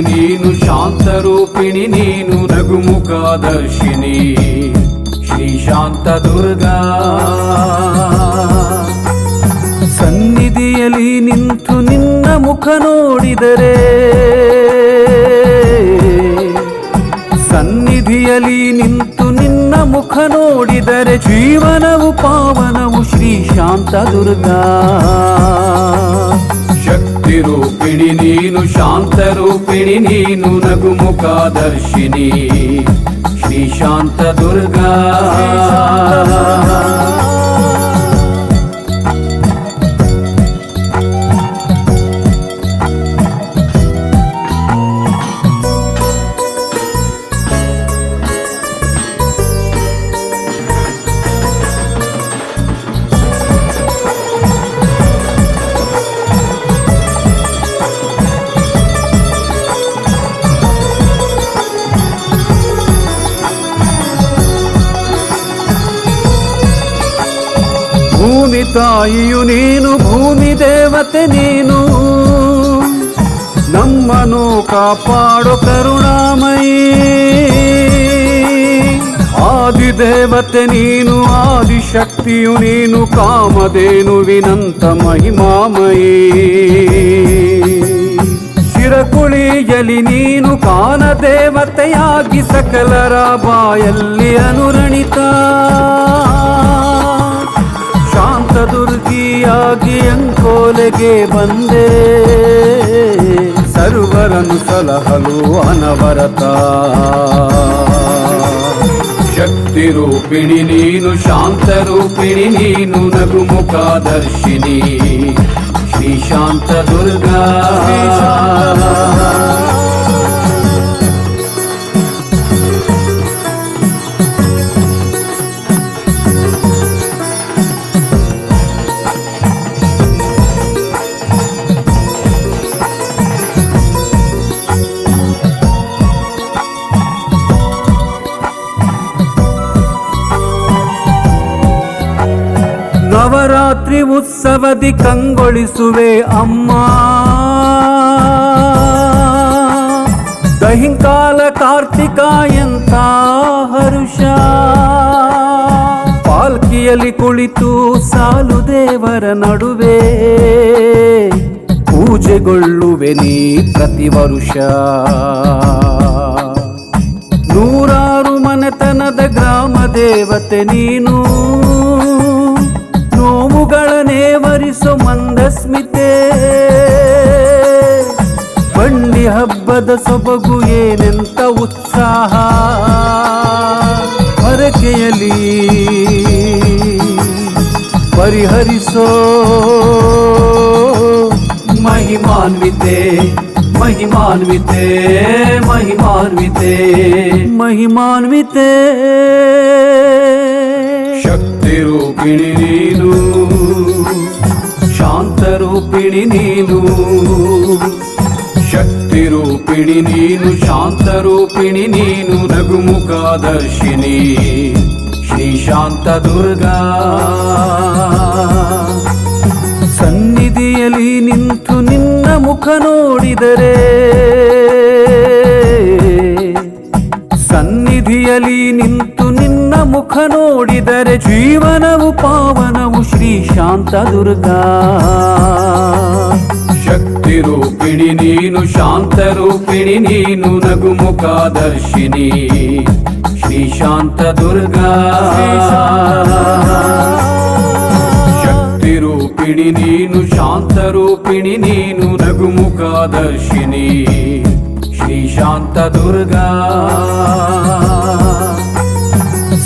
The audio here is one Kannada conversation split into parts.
ನೀನು ಶಾಂತ ರೂಪಿಣಿ ನೀನು ರಘುಮುಖಾದರ್ಶಿನಿ ಶ್ರೀ ಶಾಂತ ದುರ್ಗಾ ಸನ್ನಿಧಿಯಲ್ಲಿ ನಿಂತು ನಿನ್ನ ಮುಖ ನೋಡಿದರೆ, ಸನ್ನಿಧಿಯಲ್ಲಿ ನಿಂತು ನಿನ್ನ ಮುಖ ನೋಡಿದರೆ, ಜೀವನವು ಪಾವನವು ಶ್ರೀ ಶಾಂತ ದುರ್ಗಾ ಶಕ್ತಿ ರೂಪಿಣಿ ನೀನು ಶಾಂತ ರೂಪಿಣಿ ನೀನು ನಗುಮುಖದರ್ಶಿನಿ ಶ್ರೀ ಶಾಂತ ತಾಯಿಯು ನೀನು, ಭೂಮಿ ದೇವತೆ ನೀನು. ನಮ್ಮನು ಕಾಪಾಡು ಕರುಣಾಮಯಿ. ಆದಿದೇವತೆ ನೀನು, ಆದಿಶಕ್ತಿಯು ನೀನು, ಕಾಮಧೇನುವಿನಂತ ಮಹಿಮಾಮಯಿ. ಶಿರಕುಳಿಯಲಿ ನೀನು ಕಾನ ದೇವತೆಯಾಗಿ ಸಕಲರ ಬಾಯಲ್ಲಿ ಅನುರಣಿತ. ಶಾಂತ ದುರ್ಗಿಯಾಗಿ ಅಂಕೋಲೆಗೆ ಬಂದೆ ಸರ್ವರನ್ನು ಸಲಹಲು ಅನವರತ ಶಕ್ತಿ ರೂಪಿಣಿ ನೀನು ಶಾಂತ ರೂಪಿಣಿ ನೀನು ನಗುಮುಖದರ್ಶಿನಿ ಶ್ರೀ ಶಾಂತ ದುರ್ಗಾ ನವರಾತ್ರಿ ಉತ್ಸವದಿ ಕಂಗೊಳಿಸುವೆ ಅಮ್ಮ. ದಹಿಂಕಾಲ ಕಾರ್ತಿಕ ಎಂತ ಹರುಷ. ಪಾಲ್ಕಿಯಲ್ಲಿ ಕುಳಿತು ಸಾಲು ದೇವರ ನಡುವೆ ಪೂಜೆಗೊಳ್ಳುವೆ ನೀ ಪ್ರತಿ ವರುಷ. ನೂರಾರು ಮನೆತನದ ಗ್ರಾಮ ದೇವತೆ ನೀನು. ವರಿಸೋ ಮಂದಸ್ಮಿತೆ. ಬಂಡಿ ಹಬ್ಬದ ಸೊಬಗು ಏನೆಂತ ಉತ್ಸಾಹ. ಹೊರಕೆಯಲ್ಲಿ ಪರಿಹರಿಸೋ ಮಹಿಮಾನ್ವಿತೆ ಮಹಿಮಾನ್ವಿತೆ ಮಹಿಮಾನ್ವಿತೆ. ಮಹಿಮಾನ್ವಿತೆ. ಶಕ್ತಿ ರೂಪಿಣಿ ನೀನು. ರೂಪಿಣಿ ನೀನು. ಶಕ್ತಿ ರೂಪಿಣಿ ನೀನು, ಶಾಂತ ರೂಪಿಣಿ ನೀನು ನಗುಮುಖಾದರ್ಶಿನಿ ಶ್ರೀ ಶಾಂತ ದುರ್ಗಾ. ಸನ್ನಿಧಿಯಲ್ಲಿ ನಿಂತು ನಿನ್ನ ಮುಖ ನೋಡಿದರೆ, ಸನ್ನಿಧಿಯಲ್ಲಿ ನಿಂತು ನಿನ್ನ ಮುಖ ನೋಡಿದರೆ, ಜೀವನವು ಶ್ರೀ ಶಾಂತ ದುರ್ಗಾ ಶಕ್ತಿ ರೂಪಿಣಿ ನೀನು ಶಾಂತ ರೂಪಿಣಿ ನೀನು, ನಗುಮುಖದರ್ಶಿನಿ. ಶ್ರೀ ಶಾಂತ ದುರ್ಗಾ ಶಕ್ತಿ ರೂಪಿಣಿ ನೀನು ಶಾಂತ ರೂಪಿಣಿ ನೀನು, ನಗುಮುಖದರ್ಶಿನಿ. ಶ್ರೀ ಶಾಂತ ದುರ್ಗಾ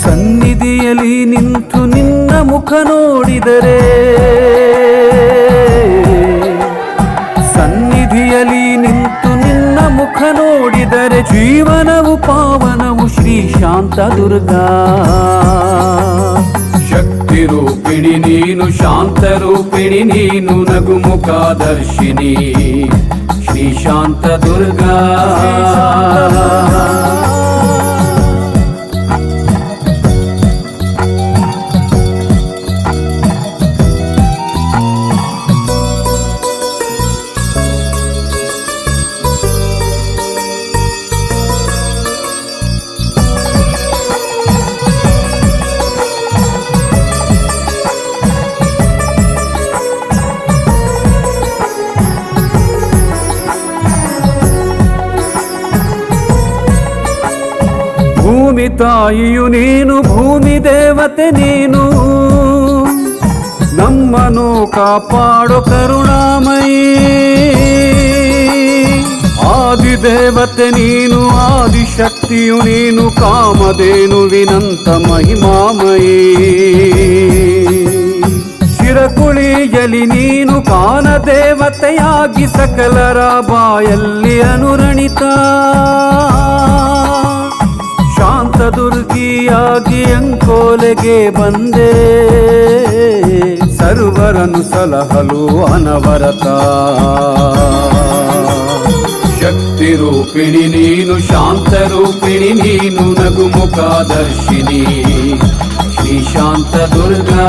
ಸನ್ನಿಧಿಯಲ್ಲಿ ನಿಂತು ಮುಖ ನೋಡಿದರೆ ಸನ್ನಿಧಿಯಲ್ಲಿ ನಿಂತು ನಿನ್ನ ಮುಖ ನೋಡಿದರೆ ಜೀವನವು ಪಾವನವು ಶ್ರೀ ಶಾಂತ ದುರ್ಗಾ ಶಕ್ತಿ ರೂಪಿಣಿ ನೀನು ಶಾಂತ ರೂಪಿಣಿ ನೀನು ನಗುಮುಖದರ್ಶಿನಿ ಶ್ರೀ ಶಾಂತ ದುರ್ಗಾ ತಾಯಿಯು ನೀನು, ಭೂಮಿ ದೇವತೆ ನೀನು. ನಮ್ಮನು ಕಾಪಾಡೋ ಕರುಣಾಮಯಿ. ಆದಿದೇವತೆ ನೀನು, ಆದಿಶಕ್ತಿಯು ನೀನು ಕಾಮಧೇನುವಿನಂತ ಮಹಿಮಾಮಯಿ. ಶಿರಕುಳಿಯಲಿ ನೀನು ಕಾನ ದೇವತೆಯಾಗಿ ಸಕಲರ ಬಾಯಲ್ಲಿ ಅನುರಣಿತ. ಅಂಕೋಲೆಗೆ ಬಂದೆ. ಸರ್ವರನು ಸಲಹಲು ಅನವರತ. ಶಕ್ತಿ ರೂಪಿಣಿ ನೀನು, ಶಾಂತ ರೂಪಿಣಿ ನೀನು ನಗುಮುಖ ದರ್ಶಿನಿ ಶ್ರೀ ಶಾಂತ ದುರ್ಗಾ.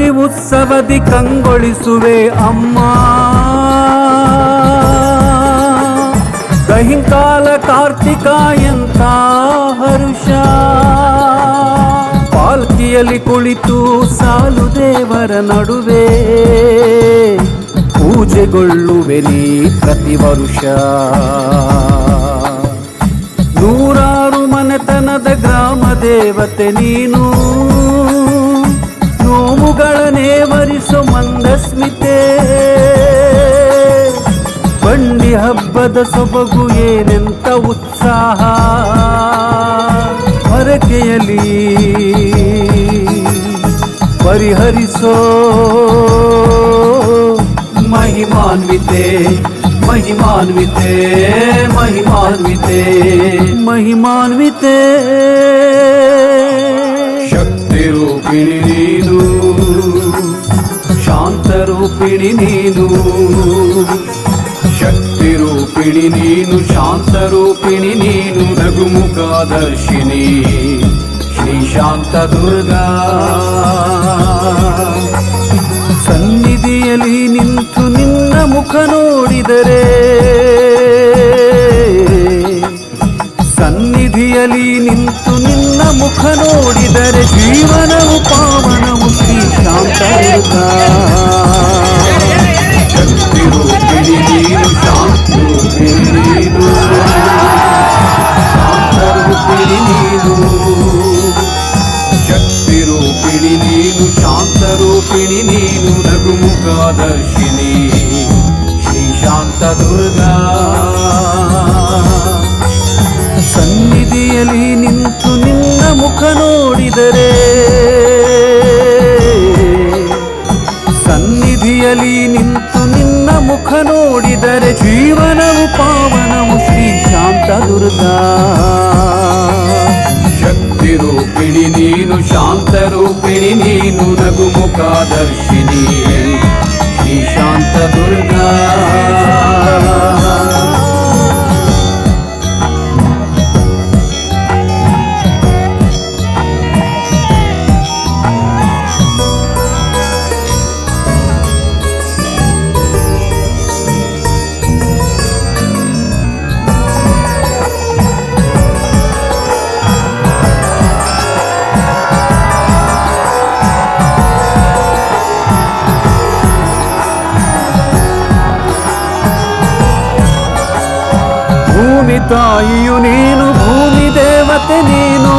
ನವರಾತ್ರಿ ಉತ್ಸವದಿ ಕಂಗೊಳಿಸುವೆ ಅಮ್ಮ. ದಹಿಂಕಾಲ ಕಾರ್ತಿಕ ಎಂತ ಹರುಷ. ಪಾಲ್ಕಿಯಲ್ಲಿ ಕುಳಿತು ಸಾಲು ದೇವರ ನಡುವೆ. ಪೂಜೆಗೊಳ್ಳುವೆ ನೀ ಪ್ರತಿ ವರುಷ. ನೂರಾರು ಮನೆತನದ ಗ್ರಾಮ ದೇವತೆ ನೀನು. ನೋವುಗಳನ್ನೇ ವರಿಸೋ ಮಂದಸ್ಮಿತೆ. ಬಂಡಿ ಹಬ್ಬದ ಸೊಬಗು ಏನೆಂತ ಉತ್ಸಾಹ. ಹೊರಕೆಯಲ್ಲಿ ಪರಿಹರಿಸೋ ಮಹಿಮಾನ್ವಿತೆ ಮಹಿಮಾನ್ವಿತೆ ಮಹಿಮಾನ್ವಿತೆ. ಮಹಿಮಾನ್ವಿತೆ. ಶಕ್ತಿ ರೂಪಿಣಿ ರೂಪಿಣಿ ನೀನು. ಶಕ್ತಿ ರೂಪಿಣಿ ನೀನು, ಶಾಂತ ರೂಪಿಣಿ ನೀನು, ರಘುಮುಖಾದರ್ಶಿನಿ ದರ್ಶಿನಿ ಶ್ರೀ ಶಾಂತ ದುರ್ಗಾ. ಸನ್ನಿಧಿಯಲ್ಲಿ ನಿಂತು ನಿನ್ನ ಮುಖ ನೋಡಿದರೆ, ಸನ್ನಿಧಿಯಲ್ಲಿ ನಿಂತು ನಿನ್ನ ಮುಖ ನೋಡಿದರೆ, ಜೀವನವು ಪಾವನವು ಶ್ರೀ ಶಾಂತ ಶಕ್ತಿ ಸನ್ನಿಧಿಯಲ್ಲಿ ನಿಂತು ನಿನ್ನ ಮುಖ ನೋಡಿದರೆ ಸನ್ನಿಧಿಯಲ್ಲಿ ನಿಂತು ನಿನ್ನ ಮುಖ ನೋಡಿದರೆ ಜೀವನವು ಪಾವನವು ಶ್ರೀ ಶಾಂತ ದುರ್ಗಾ ಶಕ್ತಿ ರೂಪಿಣಿ ನೀನು, ಶಾಂತ ರೂಪಿಣಿ ನೀನು ನಗು ಮುಖಾದರ್ಶಿನಿ ಶ್ರೀ ಶಾಂತ ದುರ್ಗಾ ತಾಯಿಯು ನೀನು ಭೂಮಿ ದೇವತೆ ನೀನು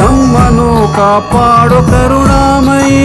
ನಮ್ಮನು ಕಾಪಾಡೋ ಕರುಣಾಮಯಿ